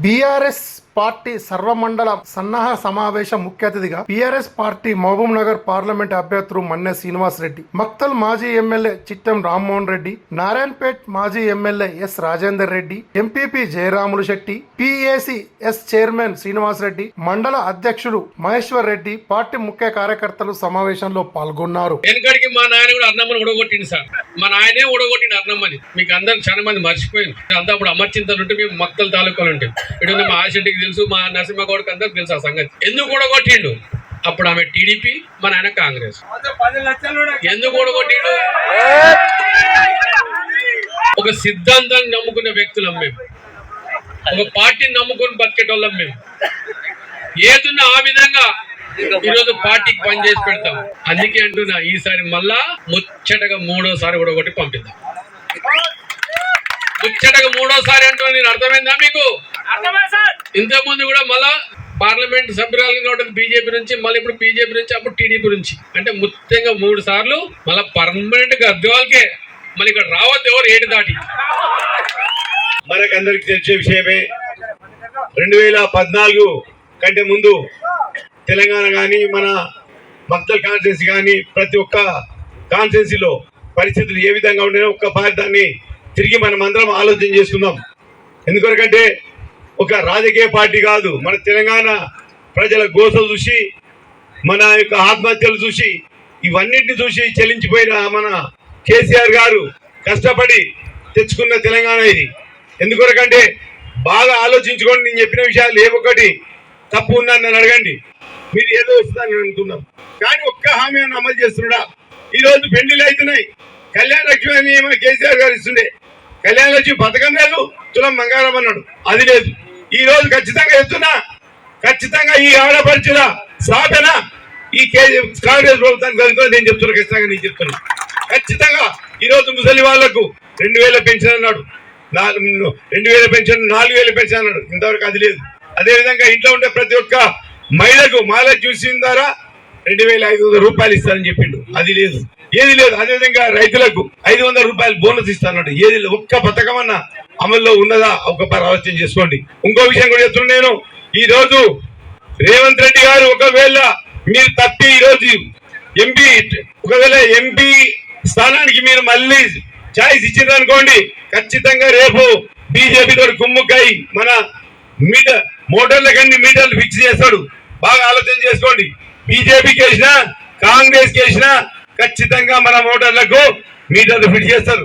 B R S party సర్వమండల సన్నాహ సమావేశం ముఖ్య అతిథిగా PRS party Mahabub Nagar parliament అభ్యర్థులు మన్నె శ్రీనివాస్ రెడ్డి మక్తల్ మాజీ ఎమ్మెల్యే చిట్టం రామ్మోహన్ రెడ్డి నారాయణపేట్ మాజీ MLA S Rajender Reddy MPP Jayaramulu Shetty PAC S chairman Srinivas Reddy మండల అధ్యక్షుడు మహేశ్వర్ రెడ్డి పార్టీ ముఖ్య కార్యకర్తలు సమావేశంలో పాల్గొన్నారు. వెనకడికి మా నాయన కూడా అన్నమ్మని ఉడగొట్టింది సార్. మా నాయనే ఉడగొట్టిండు అన్నమ్మని. మీకు అందరు చాలా మంది మర్చిపోయింది అంతా అప్పుడు అమర్చింతలు ఉంటే మేము మక్తల తాలూకాలు ఉంటాం. ఇటు మా ఆశెట్టికి తెలుసు మా నరసింహ గౌడ్కి అందరికి తెలుసు ఆ సంగతి. ఎందుకు ఉడగొట్టిండు అప్పుడు ఆమె టీడీపీ మా నాయన కాంగ్రెస్. ఎందుకు ఓడగొట్టిండు ఒక సిద్ధాంతాన్ని నమ్ముకున్న వ్యక్తులం మేము ఒక పార్టీని నమ్ముకుని బతికేటోళ్ళం మేము ఏదున్నా ఆ విధంగా ఈరోజు పార్టీకి పని చేసి పెడతాం. అందుకే అంటున్నా ఈసారి మళ్ళా ముచ్చటగా మూడోసారి కూడా ఒకటి పంపిద్దాం. ముచ్చటగా మూడోసారి అంటున్నా నేను అర్థమైందా మీకు? ఇంతకు ఇంతకుముందు కూడా మళ్ళా పార్లమెంట్ సభ్యురాలుగా ఉంటుంది బీజేపీ నుంచి మళ్ళీ ఇప్పుడు బీజేపీ నుంచి అప్పుడు టీడీపీ నుంచి. అంటే ముఖ్యంగా మూడు సార్లు మళ్ళీ పర్మనెంట్గా అద్దెవాళ్ళకే మళ్ళీ ఇక్కడ రావద్దు ఎవరు ఏటి దాటి. మనకందరికి తెలిసే విషయమే రెండు వేల పద్నాలుగు కంటే ముందు తెలంగాణ కానీ మన మక్తల్ కాన్స్టిట్యున్సీ కానీ ప్రతి ఒక్క కాన్స్టిట్యున్సీలో పరిస్థితులు ఏ విధంగా ఉండేనో ఒక్క భారతాన్ని తిరిగి మనం అందరం ఆలోచన చేసుకుందాం ఎందుకొరకంటే ఒక రాజకీయ పార్టీ కాదు. మన తెలంగాణ ప్రజల గోస చూసి మన యొక్క ఆత్మహత్యలు చూసి ఇవన్నిటిని చూసి చెల్లించిపోయిన మన కేసీఆర్ గారు కష్టపడి తెచ్చుకున్న తెలంగాణ ఇది. ఎందుకొరకంటే బాగా ఆలోచించుకోండి నేను చెప్పిన విషయాలు ఏ ఒక్కటి తప్పు ఉందని నన్ను అడగండి. మీరు ఏదో వస్తుందని అనుకున్నాం కానీ ఒక్క హామీ అని అమలు చేస్తున్నాడా? ఈరోజు పెళ్ళిలు అవుతున్నాయి. కళ్యాణ లక్ష్మి అని ఏమో కేసీఆర్ గారు ఇస్తుండే? కళ్యాణ లక్ష్మి పథకం లేదు తులం బంగారం అన్నాడు. అది లేదు. ఈ రోజు ఖచ్చితంగా చెప్తున్నా ఖచ్చితంగా ఈ ఆడపరిచిన సాధన ఈ కాంగ్రెస్ ప్రభుత్వానికి కలుగుతుంది నేను చెప్తున్నా ఖచ్చితంగా నేను చెప్తున్నా. ఖచ్చితంగా ఈ రోజు ముసలి వాళ్ళకు రెండు వేల పెన్షన్ అన్నాడు. నాలుగు- రెండు వేల పెన్షన్ నాలుగు వేల పెన్షన్ అన్నాడు. ఇంతవరకు అది లేదు. అదే విధంగా ఇంట్లో ఉండే ప్రతి ఒక్క మహిళకు మాల చూసిన ద్వారా రెండు వేల ఐదు వందల రూపాయలు ఇస్తానని చెప్పిండు. అది లేదు. ఏది లేదు. అదే విధంగా రైతులకు ఐదు వందల రూపాయలు బోనస్ ఇస్తానన్నాడు. ఏది లేదు. ఒక్క పథకం అన్నా అమల్లో ఉన్నదా? ఒకసారి ఆలోచన చేసుకోండి. ఇంకో విషయం కూడా చెప్తున్నా నేను. ఈ రోజు రేవంత్ రెడ్డి గారు ఒకవేళ మీరు తప్పి ఈ రోజు ఎంపీ ఒకవేళ ఎంపీ స్థానానికి మీరు మళ్ళీ ఛాయిస్ ఇచ్చిందనుకోండి ఖచ్చితంగా రేపు బీజేపీతో తోటి కుమ్ముకై మన మీటర్ మోటార్ల కన్నీ మీటర్లు ఫిక్స్ చేస్తాడు. బాగా ఆలోచన చేసుకోండి. బీజేపీకి వేసినా కాంగ్రెస్ వేసినా ఖచ్చితంగా మన మోటార్లకు మీటర్లు ఫిట్ చేస్తారు.